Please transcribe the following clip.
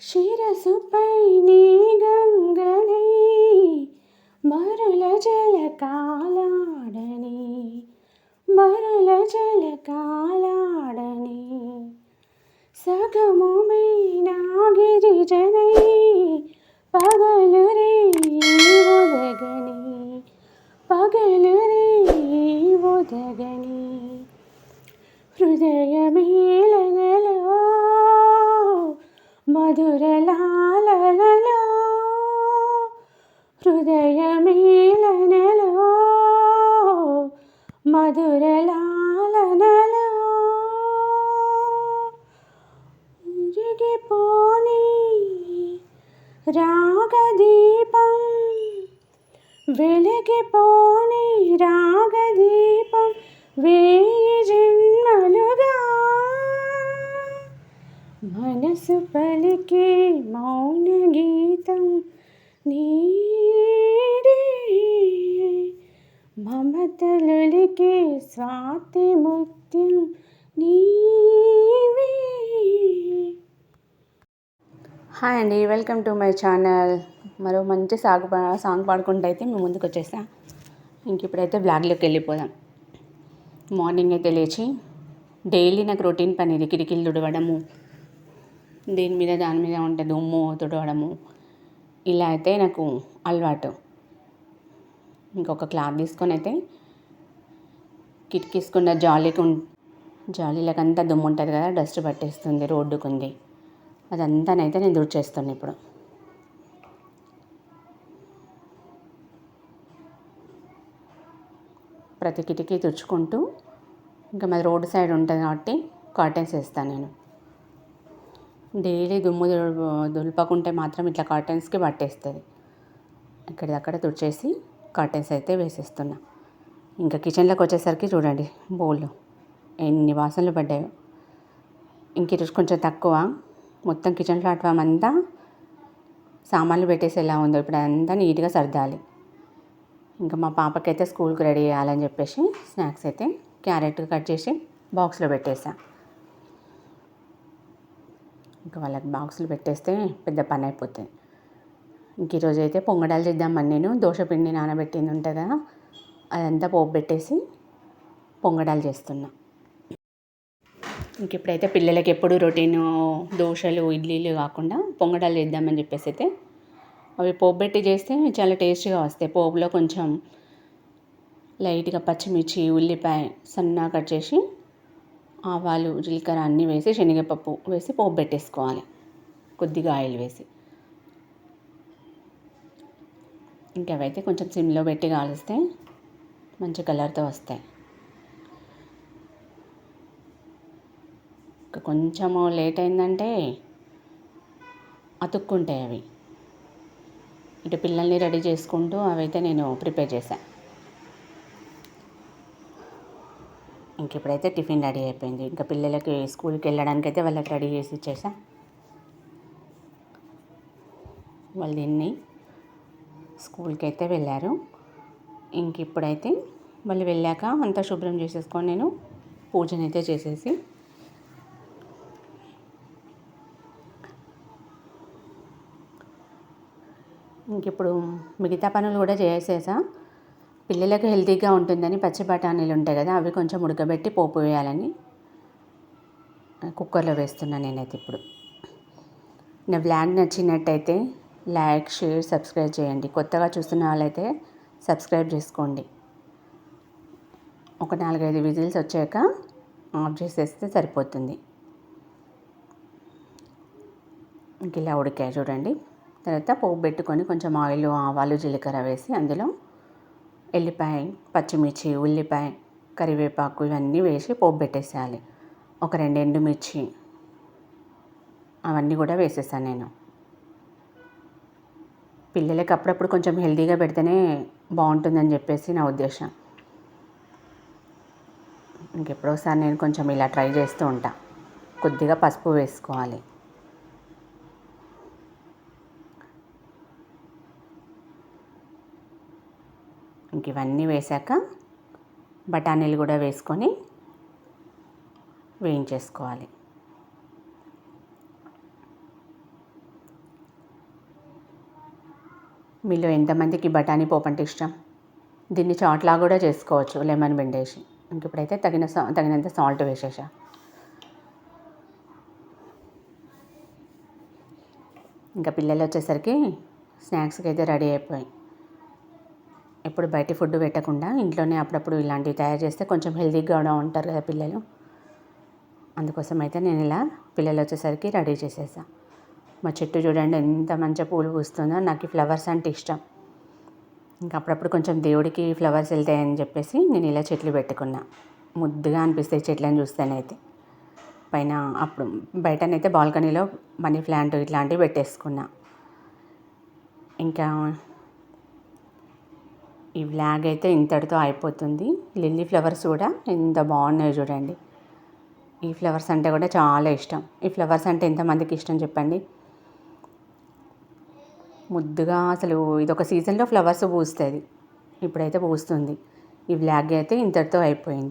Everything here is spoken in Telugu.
శిరసు నీ గంగనై మరుల జల కాలాడని మరుల జల కాలాడని సగము మీనాగిరిజనై పగలు రే ఒదగని పగలు రే ఉదగని హృదయమే మధురలాలలో హృదయమేళనలో మధురలాలనలో పోని రాగదీపం వెలిగిపోని రాగదీపం వేయి జన్మలుగా మనసు పలికే మౌన గీతం నీడే మమతలొలికే స్వాతి ముత్యం నీవే. హాయ్ అండి వెల్కమ్ టు మై ఛానల్. మరో మంచి సాగు సాంగ్ పాడుకుంటూ అయితే మేము ముందుకు వచ్చేసా ఇంక ఇప్పుడైతే బ్లాగ్లోకి వెళ్ళిపోదాం. మార్నింగ్ అయితే లేచి డైలీ నాకు రొటీన్ పని ఇది కిటికీలు తుడవడము దీని మీద దాని మీద ఉంటే దుమ్ము తుడవడము. ఇలా అయితే నాకు అలవాటు. ఇంకొక క్లాత్ తీసుకొని అయితే కిటికీసుకున్న జాలీకి ఉం జాలీలకంతా దుమ్ము ఉంటుంది కదా డస్ట్ పట్టేస్తుంది రోడ్డుకుంది. అదంతానైతే నేను దుడిచేస్తాను ఇప్పుడు. ప్రతి కిటికీ తుడుచుకుంటూ ఇంకా మాది రోడ్డు సైడ్ ఉంటుంది కాబట్టి కాటన్స్ వేస్తాను నేను. డైలీ దుమ్ము దులు- దులపకుంటే మాత్రం ఇట్లా కర్టెన్స్కి పట్టేస్తుంది. ఇక్కడిదక్కడ తుడిచేసి కర్టెన్స్ అయితే వేసేస్తున్నా. ఇంకా కిచెన్లోకి వచ్చేసరికి చూడండి బౌల్ ఎన్ని వాసనలు పడ్డాయో. ఇంక ఈరోజు కొంచెం తక్కువ. మొత్తం కిచెన్ ప్లాట్ఫామ్ అంతా సామాన్లు పెట్టేసి ఎలా ఉందో ఇప్పుడు అంతా నీట్గా సర్దాలి. ఇంకా మా పాపకైతే స్కూల్కి రెడీ చేయాలని చెప్పేసి స్నాక్స్ అయితే క్యారెట్ కట్ చేసి బాక్స్లో పెట్టేసా. ఇంకా వాళ్ళకి బాక్సులు పెట్టేస్తే పెద్ద పని అయిపోతుంది. ఇంక ఈరోజు అయితే పొంగడాలు చేద్దామని నేను. దోశ పిండి నానబెట్టింది ఉంటుంది కదా అదంతా పోపు పెట్టేసి పొంగడాలు చేస్తున్నా. ఇంక ఇప్పుడైతే పిల్లలకి ఎప్పుడు రొటీన్ దోశలు ఇడ్లీలు కాకుండా పొంగడాలు చేద్దామని చెప్పేసి అయితే అవి పోపు పెట్టి చేస్తే చాలా టేస్ట్గా వస్తాయి. పోపులో కొంచెం లైట్గా పచ్చిమిర్చి ఉల్లిపాయ సన్నగా కట్ చేసి ఆవాలు జీలకర్ర అన్నీ వేసి శనగపప్పు వేసి పోపు పెట్టేసుకోవాలి. కొద్దిగా ఆయిల్ వేసి. ఇంకా అవైతే కొంచెం సిమ్లో పెట్టి కాలిస్తే మంచి కలర్తో వస్తాయి. ఇంకా కొంచెము లేట్ అయిందంటే అతుక్కుంటాయి అవి. ఇటు పిల్లల్ని రెడీ చేసుకుంటూ అవైతే నేను ప్రిపేర్ చేశాను ఇంక ఇప్పుడైతే టిఫిన్ రెడీ అయిపోయింది. ఇంకా పిల్లలకి స్కూల్కి వెళ్ళడానికి అయితే వాళ్ళకి రెడీ చేసి ఇచ్చేసా. వాళ్ళు తిని స్కూల్కి అయితే వెళ్ళారు. ఇంక ఇప్పుడైతే వాళ్ళు వెళ్ళాక అంతా శుభ్రం చేసేసుకొని నేను పూజనైతే చేసేసి ఇంక ఇప్పుడు మిగతా పనులు కూడా చేసేసా. పిల్లలకు హెల్తీగా ఉంటుందని పచ్చి బఠానీలు ఉంటాయి కదా అవి కొంచెం ఉడకబెట్టి పోపు వేయాలని కుక్కర్లో వేస్తున్నా నేనైతే ఇప్పుడు. నా బ్లాగ్ నచ్చినట్టయితే లైక్ షేర్ సబ్స్క్రైబ్ చేయండి. కొత్తగా చూస్తున్న వాళ్ళైతే సబ్స్క్రైబ్ చేసుకోండి. ఒక నాలుగైదు విజిల్స్ వచ్చాక ఆఫ్ చేసేస్తే సరిపోతుంది. ఇంక ఇలా ఉడికాయి చూడండి. తర్వాత పోపు పెట్టుకొని కొంచెం ఆయిల్ ఆవాలు జీలకర్ర వేసి అందులో ఎల్లిపాయ పచ్చిమిర్చి ఉల్లిపాయ కరివేపాకు ఇవన్నీ వేసి పోపు పెట్టేసేయాలి ఒక రెండు ఎండుమిర్చి అవన్నీ కూడా వేసేసాను నేను. పిల్లలకి అప్పుడప్పుడు కొంచెం హెల్తీగా పెడితేనే బాగుంటుందని చెప్పేసి నా ఉద్దేశం. ఇంకెప్పుడోసారి నేను కొంచెం ఇలా ట్రై చేస్తూ ఉంటా. కొద్దిగా పసుపు వేసుకోవాలి. ఇంక ఇవన్నీ వేశాక బఠానీలు కూడా వేసుకొని వేయించేసుకోవాలి. మీలో ఎంతమందికి బఠానీ పోపంటే ఇష్టం? దీన్ని చాట్లా కూడా చేసుకోవచ్చు లెమన్ పిండేసి ఇంక ఇప్పుడైతే తగిన తగినంత సాల్ట్ వేసేసా. ఇంకా పిల్లలు వచ్చేసరికి స్నాక్స్కి అయితే రెడీ అయిపోయి ఎప్పుడు బయట ఫుడ్ పెట్టకుండా ఇంట్లోనే అప్పుడప్పుడు ఇలాంటివి తయారు చేస్తే కొంచెం హెల్తీగా కూడా ఉంటారు కదా పిల్లలు. అందుకోసం అయితే నేను ఇలా పిల్లలు వచ్చేసరికి రెడీ చేసేసా. మా చెట్టు చూడండి ఎంత మంచిగా పూలు పూస్తుందో నాకు ఈ ఫ్లవర్స్ అంటే ఇష్టం. ఇంకా అప్పుడప్పుడు కొంచెం దేవుడికి ఫ్లవర్స్ వెళ్తాయని చెప్పేసి నేను ఇలా చెట్లు పెట్టుకున్నా. ముద్దుగా అనిపిస్తాయి చెట్లను చూస్తేనైతే. పైన అప్పుడు బయటనైతే బాల్కనీలో మనీ ప్లాంట్ ఇట్లాంటివి పెట్టేసుకున్నా. ఇంకా ఈ వ్లాగ్ అయితే ఇంతటితో అయిపోతుంది. లిల్లీ ఫ్లవర్స్ కూడా ఎంత బాగున్నాయో చూడండి. ఈ ఫ్లవర్స్ అంటే కూడా చాలా ఇష్టం. ఈ ఫ్లవర్స్ అంటే ఎంతమందికి ఇష్టం చెప్పండి? ముద్దుగా అసలు ఇదొక సీజన్లో ఫ్లవర్స్ పూస్తుంది. ఇప్పుడైతే పూస్తుంది. ఈ వ్లాగ్ అయితే ఇంతటితో అయిపోయింది.